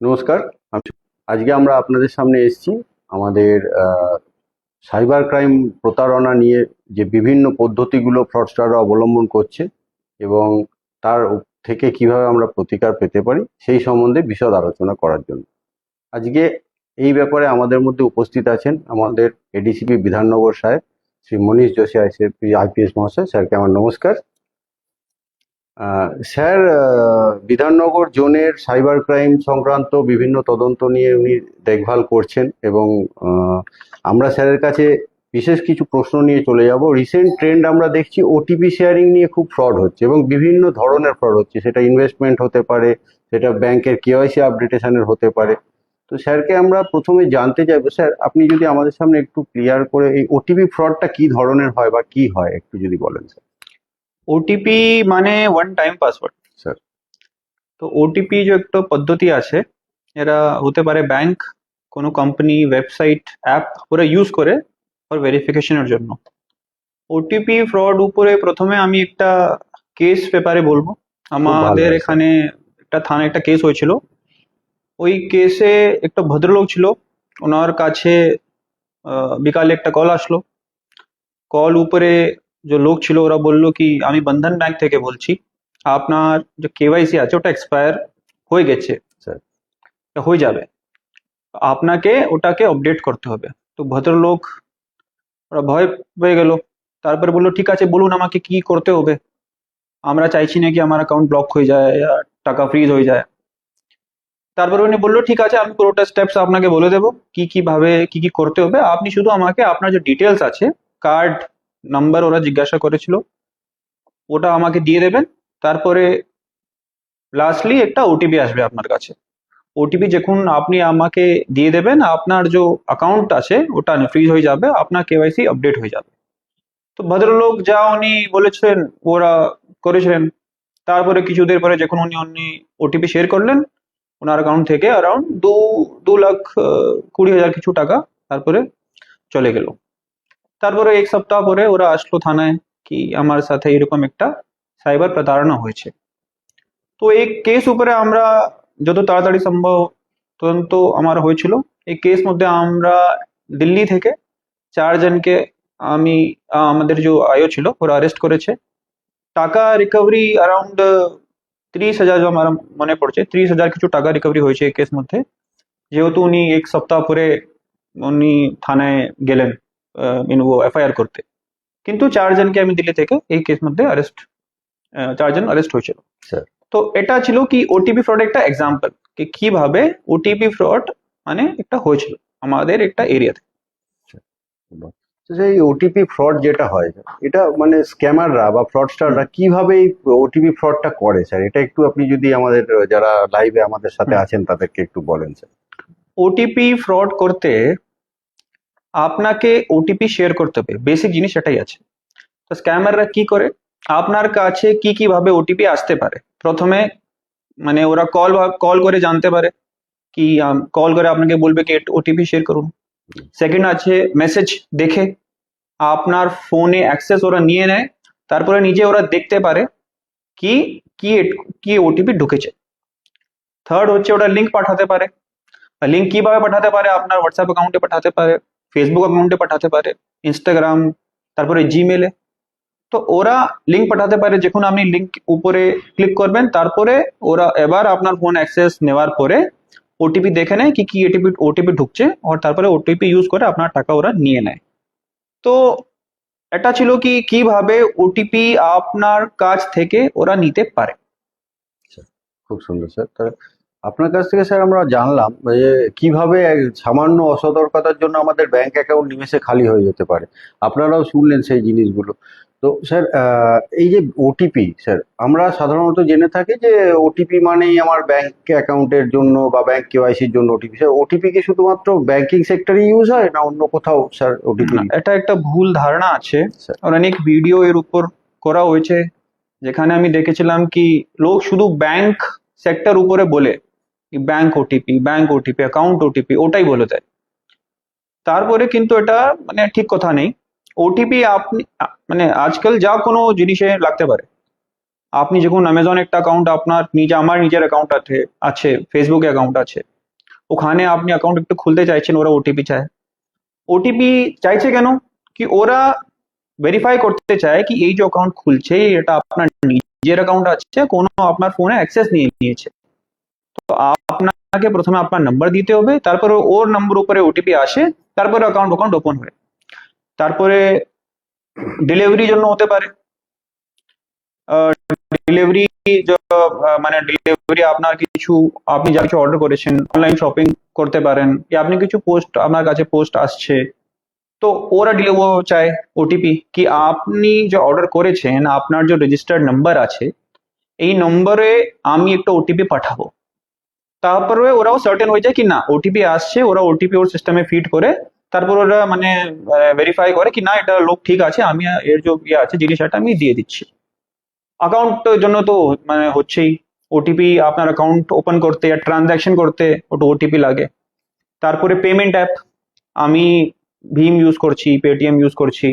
নমস্কার আজকে আমরা আপনাদের সামনে এসেছি আমাদের সাইবার ক্রাইম প্রতারণা নিয়ে যে বিভিন্ন পদ্ধতিগুলো ফ্রডস্টাররা অবলম্বন করছে এবং তার থেকে কীভাবে আমরা প্রতিকার পেতে পারি সেই সম্বন্ধে বিশদ আলোচনা করার জন্য। আজকে এই ব্যাপারে আমাদের মধ্যে উপস্থিত আছেন আমাদের এডিসিপি বিধাননগর সাহেব, শ্রী মনীষ যোশী আইসিপি আইপিএস মহাশয়। স্যারকে আমার নমস্কার। স্যার বিধাননগর জোনের সাইবার ক্রাইম সংক্রান্ত বিভিন্ন তদন্ত নিয়ে উনি দেখভাল করছেন এবং আমরা স্যারের কাছে বিশেষ কিছু প্রশ্ন নিয়ে চলে যাব। রিসেন্ট ট্রেন্ড আমরা দেখছি ওটিপি শেয়ারিং নিয়ে খুব ফ্রড হচ্ছে এবং বিভিন্ন ধরনের ফ্রড হচ্ছে। সেটা ইনভেস্টমেন্ট হতে পারে, সেটা ব্যাংকের কেওয়াইসি আপডেটেশনের হতে পারে। তো স্যারকে আমরা প্রথমে জানতে চাইব, স্যার, আপনি যদি আমাদের সামনে একটু ক্লিয়ার করে এই ওটিপি ফ্রডটা কি ধরনের হয় বা কি হয়, একটু যদি বলেন, স্যার। ওটিপি মানে ওয়ান টাইম পাসওয়ার্ড স্যার তো ওটিপি যে একটা পদ্ধতি আছে এরা হতে পারে ব্যাংক কোনো কোম্পানি ওয়েবসাইট অ্যাপ ওরা ইউজ করে ফর ভেরিফিকেশনের জন্য। ওটিপি ফ্রড উপরে প্রথমে আমি একটা কেস পেপারে বলব। আমাদের এখানে একটা থানায় একটা কেস হয়েছিল। ওই কেসে একটা ভদ্রলোক ছিল। ওনার কাছে বিকালে একটা কল আসলো। কল উপরে যে লোক ছিল ওরা বলল কি আমি বন্ধন ব্যাংক থেকে বলছি আপনার যে কেওয়াইসি আছে ওটা এক্সপায়ার হয়ে গেছে স্যার হয়ে যাবে আপনাকে ওটাকে আপডেট করতে হবে তো ভদ্রলোক ওরা ভয় পেয়ে গেল তারপরে বলল ঠিক আছে বলুন আমাকে কি করতে হবে আমরা চাইছি না কি আমার অ্যাকাউন্ট ব্লক হয়ে যায় টাকা ফ্রিজ হয়ে যায় তারপরে উনি বলল ঠিক আছে আমি পুরোটা স্টেপস আপনাকে বলে দেবো কি কি ভাবে কি কি করতে হবে আপনি শুধু আমাকে আপনার যে ডিটেলস আছে কার্ড নাম্বার ওরা জিজ্ঞাসা করেছিল। ওটা আমাকে দিয়ে দেবেন। তারপরে লাস্টলি একটা ওটিপি আসবে আপনার কাছে। ওটিপি যখন আপনি আমাকে দিয়ে দেবেন। আপনার যে অ্যাকাউন্ট আছে, ওটা ফ্রিজ হয়ে যাবে। আপনার কেওয়াইসি আপডেট হয়ে যাবে। তো ভদ্রলোক যা উনি বলেছিলেন, ওরা করেছিলেন। তারপরে কিছুদের পরে যখন উনি উনি ওটিপি শেয়ার করলেন, ওনার অ্যাকাউন্ট থেকে অ্যারাউন্ড দু দু লাখ কুড়ি হাজার কিছু টাকা তারপরে চলে গেল। তারপরে এক সপ্তাহ পরে ওরা আসলো থানায় কি আমার সাথে এরকম একটা সাইবার প্রতারণা হয়েছে। তো এই কেস উপরে আমরা যত তাড়াতাড়ি সম্ভব তদন্ত আমার হয়েছিল। এই কেস মধ্যে আমরা দিল্লি থেকে চারজনকে আমি আহ, আমাদের যে আয়ো ছিল ওরা অ্যারেস্ট করেছে। টাকা রিকভারি অ্যারাউন্ড ত্রিশ হাজার আমার মনে পড়ছে ত্রিশ হাজার কিছু টাকা রিকভারি হয়েছে এই কেস মধ্যে। যেহেতু উনি এক সপ্তাহ পরে উনি থানায় গেলেন। ইন ও এফআইআর করতে। কিন্তু চারজনকে আমি দিল্লি থেকে এই কেস মধ্যে অ্যারেস্ট চারজন অ্যারেস্ট হয়েছিল। স্যার তো এটা ছিল কি ওটিপি ফ্রড একটা এক্সাম্পল কি কীভাবে ওটিপি ফ্রড মানে একটা হয়েছিল আমাদের একটা এরিয়াতে তো। সেই ওটিপি ফ্রড যেটা হয় এটা মানে স্ক্যামাররা বা ফ্রডস্টাররা কীভাবে এই ওটিপি ফ্রডটা করে স্যার এটা একটু আপনি যদি আমাদের যারা লাইভে আমাদের সাথে আছেন তাদেরকে একটু বলেন স্যার ওটিপি ফ্রড করতে আপনাকে ওটিপি শেয়ার করতে হবে। বেসিক জিনিস এটাই আছে। তো স্ক্যামাররা কি করে? আপনার কাছে কি কি ভাবে ওটিপি আসতে পারে? প্রথমে মানে ওরা কল কল করে জানতে পারে কি কল করে আপনাকে বলবে কি ওটিপি শেয়ার করুন। সেকেন্ড আছে মেসেজ দেখে। আপনার ফোনে অ্যাক্সেস ওরা নিয়ে নেয়। তারপরে নিজে ওরা দেখতে পারে কি কি কি ওটিপি ঢুকেছে। থার্ড হচ্ছে ওটা লিঙ্ক পাঠাতে পারে। লিঙ্ক কীভাবে পাঠাতে পারে? আপনার হোয়াটসঅ্যাপ অ্যাকাউন্টে পাঠাতে পারে। ফেসবুক অ্যাকাউন্টে পাঠাতে পারে ইনস্টাগ্রাম তারপরে জিমেলে তো ওরা লিঙ্ক পাঠাতে পারে যখন আপনি লিঙ্ক উপরে ক্লিক করবেন তারপরে ওরা এবার আপনার ফোন অ্যাক্সেস নেওয়ার পরে ওটিপি দেখে নেয় কি কি এটিপি ওটিপি ঢুকছে আর তারপরে ওটিপি ইউজ করে আপনার টাকা ওরা নিয়ে নেয় তো এটা ছিল কি কীভাবে ওটিপি আপনার কাছ থেকে ওরা নিতে পারে খুব সুন্দর স্যার তাহলে আপনার কাছ থেকে স্যার আমরা জানলাম যে কীভাবে সামান্য অসতর্কতার জন্য আমাদের ব্যাংক অ্যাকাউন্ট নিমেষে খালি হয়ে যেতে পারে। আপনারাও শুনলেন সেই জিনিসগুলো। তো স্যার এই যে ওটিপি স্যার আমরা সাধারণত জেনে থাকি যে ওটিপি মানেই আমার ব্যাংক অ্যাকাউন্টের জন্য বা ব্যাংক কেওয়াইসির জন্য ওটিপি স্যার ওটিপি কি শুধুমাত্র ব্যাংকিং সেক্টরে ইউজ হয় না অন্য কোথাও স্যার ওটিপি এটা একটা ভুল ধারণা আছে। স্যার। অনেক ভিডিও এর উপর করা হয়েছে যেখানে আমি দেখেছিলাম কি লোক শুধু ব্যাংক সেক্টর উপরে বলে bank OTP bank OTP account OTP ওটাই বলে দেয়। তারপরে কিন্তু এটা মানে ঠিক কথা নেই। ওটিপি আপনি মানে আজকাল যা কোনো জিনিসে লাগতে পারে। আপনি যখন অ্যামাজন একটা অ্যাকাউন্ট আপনার নিজে, আমার নিজের অ্যাকাউন্ট আছে আছে ফেসবুকে অ্যাকাউন্ট আছে। ওখানে আপনি অ্যাকাউন্ট একটু খুলতে চাইছেন, ওরা ওটিপি চায়। ওটিপি চাইছে কেন? কি ওরা ভেরিফাই করতে চায় কি এই যে অ্যাকাউন্ট খুলছে, এটা আপনার নিজের অ্যাকাউন্ট আছে, কোনো আপনার ফোনে অ্যাক্সেস নিয়ে নিয়েছে। তো আপনাকে প্রথমে আপনার নাম্বার দিতে হবে, তারপরে ওর নাম্বার উপরে ওটিপি আসে, তারপরে অ্যাকাউন্ট অ্যাকাউন্ট ওপেন হয়। তারপরে ডেলিভারি জন্য হতে পারে। ডেলিভারি মানে ডেলিভারি আপনার কিছু, আপনি যা কিছু অর্ডার করেছেন অনলাইন শপিং করতে পারেন কি আপনি কিছু পোস্ট আপনার কাছে পোস্ট আসছে, তো ওরা ও চায় ওটিপি কি আপনি যে অর্ডার করেছেন, আপনার যে রেজিস্টার্ড নাম্বার আছে, এই নম্বরে আমি একটা ওটিপি পাঠাবো। তারপরে ওরাও সার্টেন হয়ে যায় কি না ওটিপি আসছে, ওরা ওটিপি ওর সিস্টেমে ফিড করে, তারপর ওরা মানে ভেরিফাই করে কি না, এটা লোক ঠিক আছে, আমি এর যে ইয়ে আছে জিনিসটা আমি দিয়ে দিচ্ছি। অ্যাকাউন্ট জন্য তো মানে হচ্ছেই ওটিপি আপনার অ্যাকাউন্ট ওপেন করতে আর ট্রানজ্যাকশন করতে ওটা ওটিপি লাগে। তারপরে পেমেন্ট অ্যাপ আমি ভীম ইউজ করছি পেটিএম ইউজ করছি,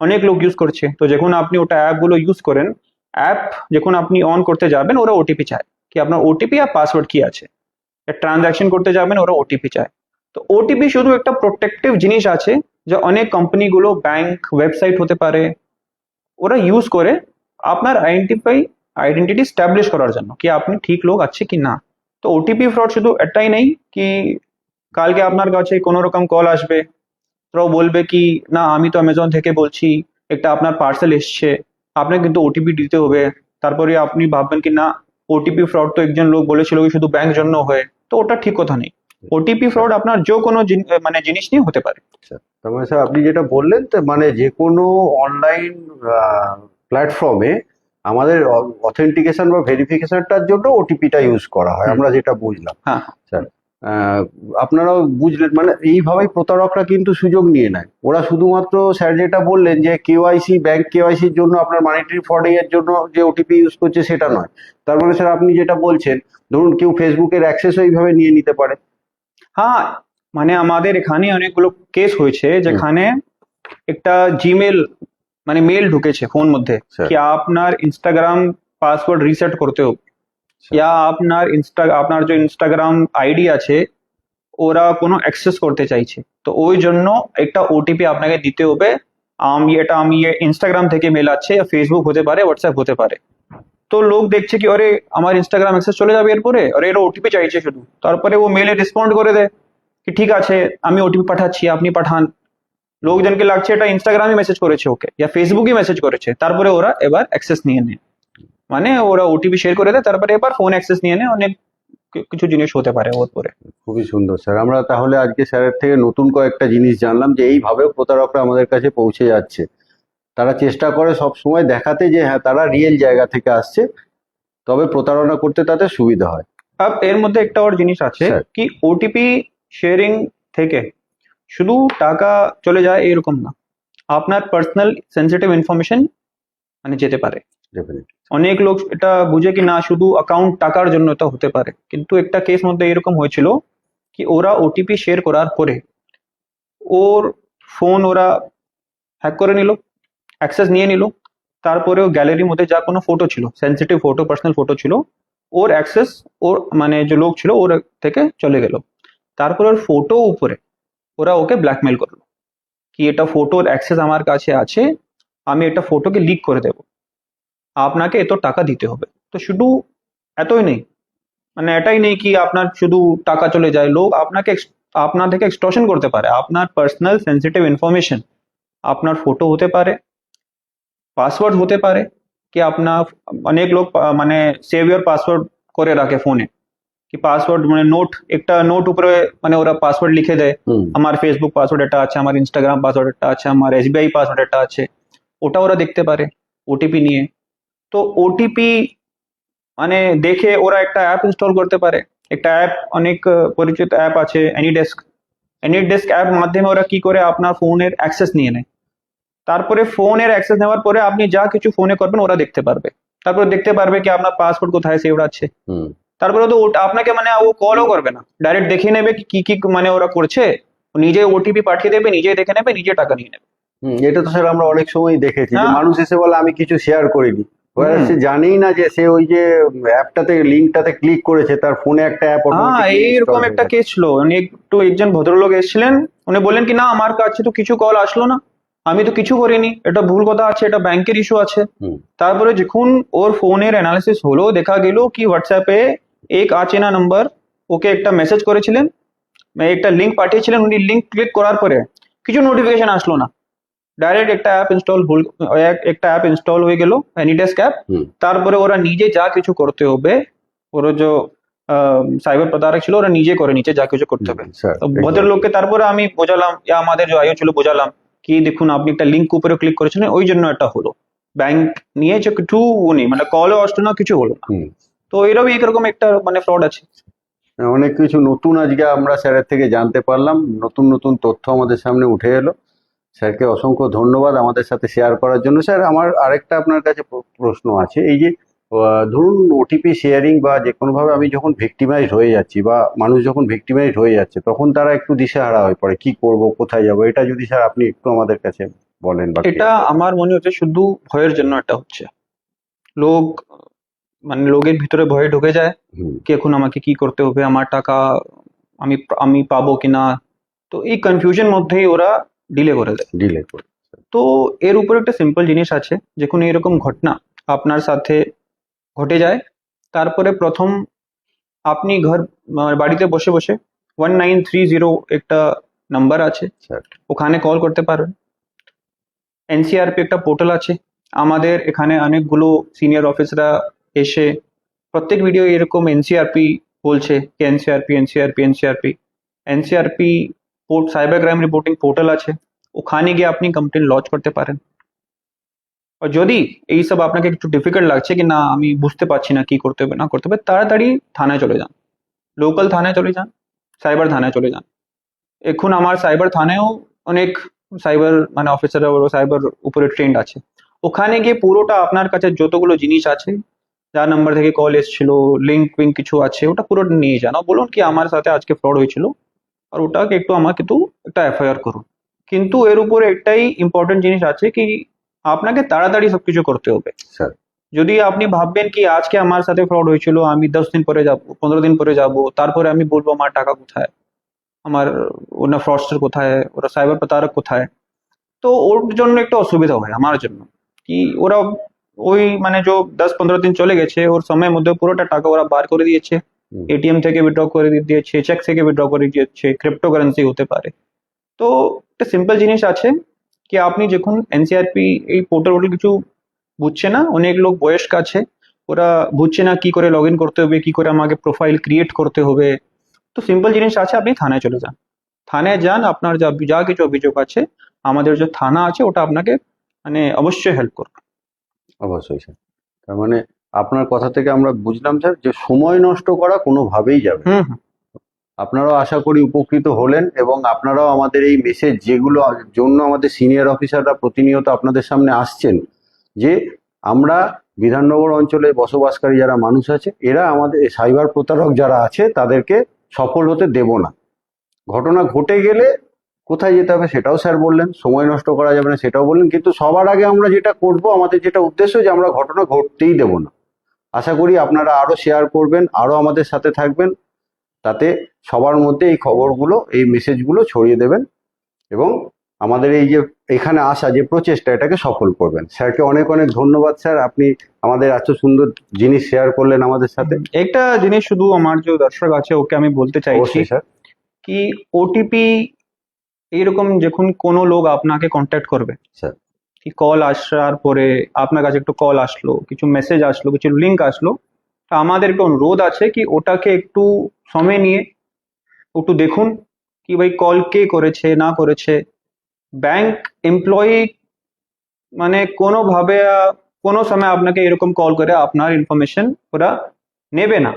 অনেক লোক ইউজ করছে। তো যখন আপনি ওটা অ্যাপগুলো ইউজ করেন অ্যাপ যখন আপনি অন করতে যাবেন, ওরা ওটিপি চায়। কি আপনার ওটিপি আর পাসওয়ার্ড কি আছে? ট্রানজ্যাকশন করতে যাবেন, ওরা ওটিপি চায়। তো ওটিপি শুধু একটা প্রোটেক্টিভ জিনিস আছে, যে অনেক কোম্পানিগুলো ব্যাংক ওয়েবসাইট হতে পারে, ওরা ইউজ করে আপনার আইডেন্টিফাই আইডেন্টিটি স্ট্যাবলিশ করার জন্য কি আপনি ঠিক লোক আছে কি না। তো ওটিপি ফ্রড শুধু এটাই নেই কি কালকে আপনার কাছে কোনো রকম কল আসবে ওরাও বলবে কি, না, আমি তো অ্যামাজন থেকে বলছি, একটা আপনার পার্সেল এসছে, আপনাকে কিন্তু ওটিপি দিতে হবে। তারপরে আপনি ভাববেন কি, না ওটিপি ফ্রড তো একজন লোক বলেছিল কি শুধু ব্যাংক জন্য হয়। তো ওটা ঠিক কথা নেই। ওটিপি ফ্রড আপনার যে কোনো মানে জিনিস নিয়ে হতে পারে। তার মানে স্যার আপনি যেটা বললেন মানে যে কোনো অনলাইন প্ল্যাটফর্মে আমাদের অথেন্টিকেশন বা ভেরিফিকেশনটার জন্য ওটিপিটা ইউজ করা হয়। আমরা যেটা বুঝলাম। হ্যাঁ। স্যার আপনারাও বুঝলেন মানে এইভাবেই প্রতারকরা কিন্তু সুযোগ নিয়ে নেয়। ওরা শুধুমাত্র স্যার যেটা বললেন যে কেওয়াইসি ব্যাংক কেওয়াইসির জন্য আপনার মানিটারি ফ্রডিং এর জন্য যে ওটিপি ইউজ করছে সেটা নয়। তার মানে স্যার আপনি যেটা বলছেন ধরুন কেউ ফেসবুকের অ্যাক্সেসও এইভাবে নিয়ে নিতে পারে। হ্যাঁ মানে আমাদের এখানে অনেকগুলো কেস হয়েছে যেখানে একটা জিমেল মানে মেল ঢুকেছে ফোন মধ্যে কি আপনার ইনস্টাগ্রাম পাসওয়ার্ড রিসেট করতে হবে। या আপনার ইনস্টা আপনার যে ইনস্টাগ্রাম আইডি আছে, ওরা কোনো অ্যাক্সেস করতে চাইছে। তো ওই জন্য একটা ওটিপি আপনাকে দিতে হবে। আমি, এটা আমি ইনস্টাগ্রাম থেকে মেল আছে ফেসবুক হতে পারে হোয়াটসঅ্যাপ হতে পারে। তো লোক দেখছে কি, আরে, আমার ইনস্টাগ্রাম অ্যাক্সেস চলে যাবে এরপরে? আরে এরা ওটিপি চাইছে শুধু। তারপরে ও মেলে রেসপন্ড করে দেয় কি, ঠিক আছে, আমি ওটিপি পাঠাচ্ছি, আপনি পাঠান। লোকজনকে লাগছে এটা ইনস্টাগ্রামে মেসেজ করেছে ওকে ইয়া ফেসবুকে মেসেজ করেছে। তারপরে ওরা এবার অ্যাক্সেস নিয়ে নেয়। মানে ওরা ওটিপি শেয়ার করে দেয় তারপরে এবার ফোন অ্যাক্সেস নিয়ে নেয় অনেক কিছু জিনিস হতে পারে ওর পরে খুবই সুন্দর স্যার আমরা তাহলে আজকে স্যারের থেকে নতুন কয়েকটা জিনিস জানলাম যে এইভাবেও প্রতারকরা আমাদের কাছে পৌঁছে যাচ্ছে। তারা চেষ্টা করে সব সময় দেখাতে যে হ্যাঁ তারা রিয়েল জায়গা থেকে আসছে তবে প্রতারণা করতে তাদের সুবিধা হয়। আব এর মধ্যে একটা ওর জিনিস আছে কি ওটিপি শেয়ারিং থেকে শুধু টাকা চলে যায় এরকম না। আপনার পার্সোনাল সেন্সিটিভ ইনফরমেশন মানে যেতে পারে। অনেক লোক এটা বুঝে কি না, শুধু অ্যাকাউন্ট টাকার জন্য এটা হতে পারে। কিন্তু একটা কেস মধ্যে এরকম হয়েছিল কি ওরা ওটিপি শেয়ার করার পরে ওর ফোন ওরা হ্যাক করে নিল অ্যাক্সেস নিয়ে নিল তারপরে ও গ্যালারির মধ্যে যা কোনো ফটো ছিল সেন্সিটিভ ফটো পার্সোনাল ফটো ছিল, ওর অ্যাক্সেস ওর মানে যে লোক ছিল ওর থেকে চলে গেল। তারপরে ওর ফটো উপরে ওরা ওকে ব্ল্যাকমেল করল। কি এটা ফটোর অ্যাক্সেস আমার কাছে আছে, আমি এটা ফটোকে লিক করে দেবো। আপনাকে এত টাকা দিতে হবে। তো শুধু এতই নেই। মানে এটাই নেই কি আপনার শুধু টাকা চলে যায়। লোক আপনাকে আপনার থেকে এক্সটর্শন করতে পারে। আপনার পার্সোনাল সেন্সিটিভ ইনফরমেশন আপনার ফটো হতে পারে পাসওয়ার্ড হতে পারে কি আপনার অনেক লোক মানে সেভ ইউর পাসওয়ার্ড করে রাখে ফোনে কি পাসওয়ার্ড মানে নোট একটা নোট উপরে মানে ওরা পাসওয়ার্ড লিখে দেয়। আমার ফেসবুক পাসওয়ার্ড এটা আছে আমার ইনস্টাগ্রাম পাসওয়ার্ড এটা আছে আমার এসবিআই পাসওয়ার্ড এটা আছে। ওটা ওরা দেখতে পারে ওটিপি নিয়ে। তো ওটিপি মানে দেখে ওরা একটা অ্যাপ ইনস্টল করতে পারে। একটা অ্যাপ অনেক পরিচিত অ্যাপ আছে এনিডেস্ক এনিডেস্ক অ্যাপ মাধ্যমে ওরা কি করে আপনার ফোনের অ্যাক্সেস নিয়ে নেয়। তারপরে ফোনের অ্যাক্সেস নেওয়ার পরে আপনি যা কিছু ফোনে করবেন ওরা দেখতে পারবে। তারপরে দেখতে পারবে কি আপনার পাসওয়ার্ড কোথায় সেভ আছে হুম। তারপরে তো আপনাকে মানে ও কলও করবে না। ডাইরেক্ট দেখে নেবে কি কি মানে ওরা করছে। নিজে ওটিপি পাঠিয়ে দেবে নিজে দেখে নেবে নিজে টাকা নিয়ে নেবে। হুম এটা তো স্যার আমরা অনেক সময় দেখেছি হ্যাঁ। মানুষ এসে বলে আমি কিছু শেয়ার করিনি। এবার সে জানেই না যে সে ওই যে অ্যাপটাতে লিঙ্কটাতে ক্লিক করেছে তার ফোনে একটা অ্যাপ হ্যাঁ এইরকম একটা কেস ছিল। উনি একটু একজন ভদ্রলোক এসেছিলেন। উনি বললেন কি না আমার কাছে তো কিছু কল আসলো না। আমি তো কিছু করিনি। এটা ভুল কথা আছে এটা ব্যাংকের ইস্যু আছে। তারপরে যখন ওর ফোনের অ্যানালিসিস হলো দেখা গেল কি হোয়াটসঅ্যাপে এক আচেনা নাম্বার ওকে একটা মেসেজ করেছিলেন। একটা লিঙ্ক পাঠিয়েছিলেন। উনি লিঙ্ক ক্লিক করার পরে কিছু নোটিফিকেশন আসলো না। ডাইরেক্ট একটা অ্যাপ ইনস্টল ভুল এক- একটা অ্যাপ ইনস্টল হয়ে গেল অ্যানিডেস্ক অ্যাপ তারপরে ওরা নিজে যা কিছু করতে হবে ওরা যে সাইবার প্রতারক ছিল ওরা নিজে করে নিচে যা কিছু করতে হবে। তো ভদ্রলোককে তারপরে আমি বোঝালাম ইয়া আমাদের যে আয়ো ছিল বোঝালাম কি দেখুন আপনি একটা লিঙ্ক উপরে ক্লিক করেছেন ওই জন্য এটা হলো। ব্যাংক নিয়ে যে কিছু নেই মানে কলও আসলো না কিছু হলো না। হুম। তো এরকম এরকম একটা মানে ফ্রড আছে। অনেক কিছু নতুন আজকে আমরা স্যারের থেকে জানতে পারলাম নতুন নতুন তথ্য আমাদের সামনে উঠে এলো। স্যারকে অসংখ্য ধন্যবাদ আমাদের সাথে শেয়ার করার জন্য। স্যার আমার আরেকটা আপনার কাছে প্রশ্ন আছে। এই যে ধরুন ওটিপি শেয়ারিং বা যে কোনোভাবে আমি যখন ভিক্টিমাইজ হয়ে যাচ্ছি বা মানুষ যখন ভিক্টিমাইজ হয়ে যাচ্ছে তখন তারা একটু দিশেহারা হয়ে পড়ে। কি করব কোথায় যাব? এটা যদি স্যার আপনি একটু আমাদের কাছে বলেন বা এটা আমার মনে হচ্ছে শুধু ভয়ের জন্য এটা হচ্ছে। লোক মানে লোকের ভিতরে ভয়ে ঢুকে যায়। কি এখন আমাকে কি করতে হবে? আমার টাকা আমি আমি পাবো কিনা? তো এই কনফিউশন মধ্যেই ওরা ডিলে করে দেয়। ডিলে করে তো এর উপর একটা সিম্পল জিনিস আছে যে কোনো এরকম ঘটনা আপনার সাথে ঘটে যায় তারপরে প্রথম আপনি ঘর বাড়িতে বসে বসে ওয়ান নাইন থ্রি জিরো একটা নাম্বার আছে ওখানে কল করতে পারেন। এনসিআরপি একটা পোর্টাল আছে আমাদের এখানে অনেকগুলো সিনিয়র অফিসাররা এসে প্রত্যেক ভিডিও এরকম এনসিআরপি বলছে কি NCRP NCRP NCRP NCRP cyber crime reporting portal আছে। ওখানে গিয়ে আপনি কমপ্লেন লঞ্চ করতে পারেন। আর যদি এই সব আপনাকে একটু ডিফিকাল্ট লাগছে কি না, আমি বুঝতে পারছি না কি করতে হবে, না করতে হবে, তাড়াতাড়ি থানায় চলে যান। লোকাল থানায় চলে যান সাইবার থানায় চলে যান। এখন আমার সাইবার থানায়ও অনেক সাইবার মানে অফিসাররা ওরা সাইবার উপরে ট্রেন্ড আছে। ওখানে গিয়ে পুরোটা আপনার কাছে যতগুলো জিনিস আছে, যার নাম্বার থেকে কল এসেছিল লিঙ্ক উইঙ্ক কিছু আছে, ওটা পুরো নিয়ে যান। বলুন কি আমার সাথে আজকে ফ্রড হয়েছিল? আর ওটাকে একটু আমাকে একটু একটা এফআইআর করুন। কিন্তু এর উপরে একটাই ইম্পর্টেন্ট জিনিস আছে কি আপনাকে তাড়াতাড়ি সবকিছু করতে হবে। স্যার। যদি আপনি ভাববেন কি আজকে আমার সাথে ফ্রড হয়েছিল আমি দশ দিন পরে যাব পনেরো দিন পরে যাব তারপরে আমি বলব আমার টাকা কোথায়? আমার ওনা ফ্রডস্টার কোথায়? ওরা সাইবার প্রতারক কোথায়? তো ওর জন্য একটু অসুবিধা হয় আমার জন্য। কি ওরা ওই মানে যে দশ পনেরো দিন চলে গেছে ওর সময়ের মধ্যে পুরোটা টাকা ওরা বার করে দিয়েছে। এটিএম থেকে উইথড্র করে দিয়ে দিয়েছে চেক থেকে উইথড্র করে দিয়েছে ক্রিপ্টো কারেন্সি হতে পারে। তো একটা সিম্পল জিনিস আছে কি আপনি যখন এনসিআরপি এই পোর্টাল টোটাল কিছু বুঝছে না অনেক লোক বয়স্ক আছে ওরা বুঝছে না কি করে লগ ইন করতে হবে কি করে আমাকে প্রোফাইল ক্রিয়েট করতে হবে। তো সিম্পল জিনিস আছে আপনি থানায় চলে যান। থানায় যান আপনার যা যা কিছু অভিযোগ আছে আমাদের যে থানা আছে ওটা আপনাকে মানে অবশ্যই হেল্প করবে। অবশ্যই স্যার তার মানে আপনার কথা থেকে আমরা বুঝলাম স্যার যে সময় নষ্ট করা কোনোভাবেই যাবে আপনারাও আশা করি উপকৃত হলেন এবং আপনারাও আমাদের এই মেসেজ যেগুলো জন্য আমাদের সিনিয়র অফিসাররা প্রতিনিয়ত আপনাদের সামনে আসছেন যে আমরা বিধাননগর অঞ্চলে বসবাসকারী যারা মানুষ আছে এরা আমাদের সাইবার প্রতারক যারা আছে তাদেরকে সফল হতে দেব না। ঘটনা ঘটে গেলে কোথায় যেতে হবে সেটাও স্যার বললেন সময় নষ্ট করা যাবে না সেটাও বললেন কিন্তু সবার আগে আমরা যেটা করব আমাদের যেটা উদ্দেশ্য যে আমরা ঘটনা ঘটতেই দেব না। আশা করি আপনারা আরও শেয়ার করবেন আরও আমাদের সাথে থাকবেন। তাতে সবার মধ্যে এই খবরগুলো এই মেসেজগুলো ছড়িয়ে দেবেন এবং আমাদের এই যে এখানে আসা যে প্রচেষ্টা এটাকে সফল করবেন। স্যারকে অনেক অনেক ধন্যবাদ স্যার। আপনি আমাদের এত সুন্দর জিনিস শেয়ার করলেন আমাদের সাথে। একটা জিনিস শুধু আমার যে দর্শক আছে ওকে আমি বলতে চাইছি স্যার। কি ওটিপি এইরকম যখন কোনো লোক আপনাকে কন্ট্যাক্ট করবে স্যার। কি কল আসার পরে আপনার কাছে একটু কল আসলো, কিছু মেসেজ আসলো, কিছু লিঙ্ক আসলো, তা আমাদের একটু অনুরোধ আছে কি ওটাকে একটু সময় নিয়ে একটু দেখুন কি ভাই কল কে করেছে, না করেছে। ব্যাংক এমপ্লয়ি মানে কোনোভাবে, কোনো সময় আপনাকে এরকম কল করে আপনার ইনফরমেশন ওরা নেবে না।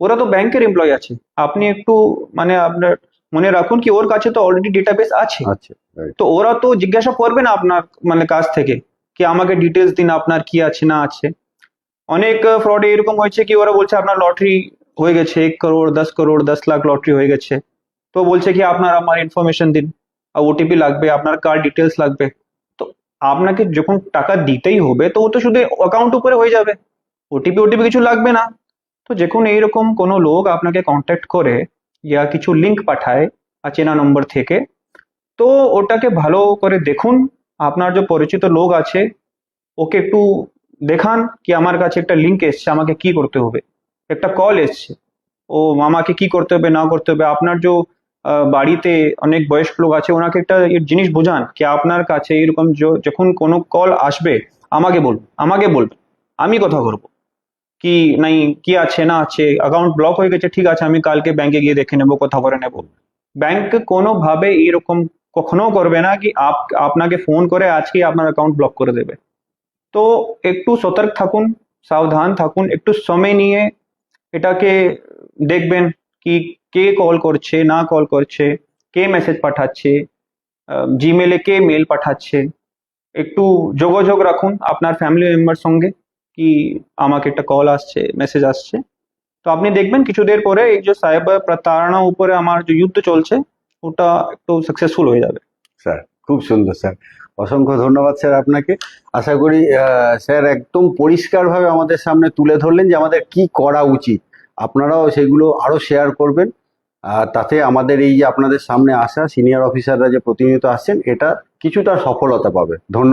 ওরা তো ব্যাংকের এমপ্লয়ি আছে। আপনি একটু মানে আপনার মনে রাখুন কি ওর কাছে তো অলরেডি ডেটাবেস আছে। তো ওরা তো জিজ্ঞাসা করবে না আপনার মানে কাছ থেকে কি আমাকে ডিটেলস দিন আপনার কি আছে না আছে। অনেক ফ্রডে এরকম হয়েছে কি ওরা বলছে আপনার লটারি হয়ে গেছে এক করোড় দশ করোড় দশ লাখ লটারি হয়ে গেছে। তো বলছে কি আপনার আমার ইনফরমেশন দিন আর ওটিপি লাগবে আপনার কার ডিটেলস লাগবে। তো আপনাকে যখন টাকা দিতেই হবে তো ও তো শুধু অ্যাকাউন্ট উপরে হয়ে যাবে। ওটিপি ওটিপি কিছু লাগবে না। তো যখন এইরকম কোনো লোক আপনাকে কন্ট্যাক্ট করে ইয়া কিছু লিঙ্ক পাঠায় অচেনা নম্বর থেকে তো ওটাকে ভালো করে দেখুন আপনার যে পরিচিত লোক আছে ওকে একটু দেখান কি আমার কাছে একটা লিঙ্ক এসছে আমাকে কি করতে হবে একটা কল এসছে ও আমাকে কি করতে হবে না করতে হবে আপনার যে বাড়িতে অনেক বয়স্ক লোক আছে ওনাকে একটা জিনিস বোঝান কি আপনার কাছে এরকম যখন কোনো কল আসবে আমাকে বলুন আমাকে বলবেন আমি কথা করব কি নাই, কি আছে, না আছে অ্যাকাউন্ট ব্লক হয়ে গেছে, ঠিক আছে, আমি কালকে ব্যাংকে গিয়ে দেখে নেব, কথা করে নেব। ব্যাংক কোনোভাবে এরকম কখনো করবে না কি আপ, আপনাকে ফোন করে আজকে আপনার অ্যাকাউন্ট ব্লক করে দেবে। তো একটু সতর্ক থাকুন, সাবধান থাকুন, একটু সময় নিয়ে এটাকে দেখবেন কি, কে কল করছে, না কল করছে, কে মেসেজ পাঠাচ্ছে জিমেলে কে মেল পাঠাচ্ছে। একটু যোগাযোগ রাখুন আপনার ফ্যামিলি মেম্বার সঙ্গে। কি আমাকে একটা কল আসছে মেসেজ আসছে। তো আপনি দেখবেন কিছুদের পরে এই যে সাইবার প্রতারণা উপরে আমার যে যুদ্ধ চলছে, ওটা একটু সাকসেসফুল হয়ে যাবে। স্যার, খুব সুন্দর, স্যার। অসংখ্য ধন্যবাদ, স্যার, আপনাকে। আশা করি স্যার, একদম পরিষ্কারভাবে আমাদের সামনে তুলে ধরলেন যে আমাদের কি করা উচিত। আপনারাও সেগুলো আরও শেয়ার করবেন। তাতে আমাদের এই যে আপনাদের সামনে আসা সিনিয়র অফিসাররা যে প্রতিনিয়ত আসছেন, এটা কিছুটা সফলতা পাবে। ধন্যবাদ।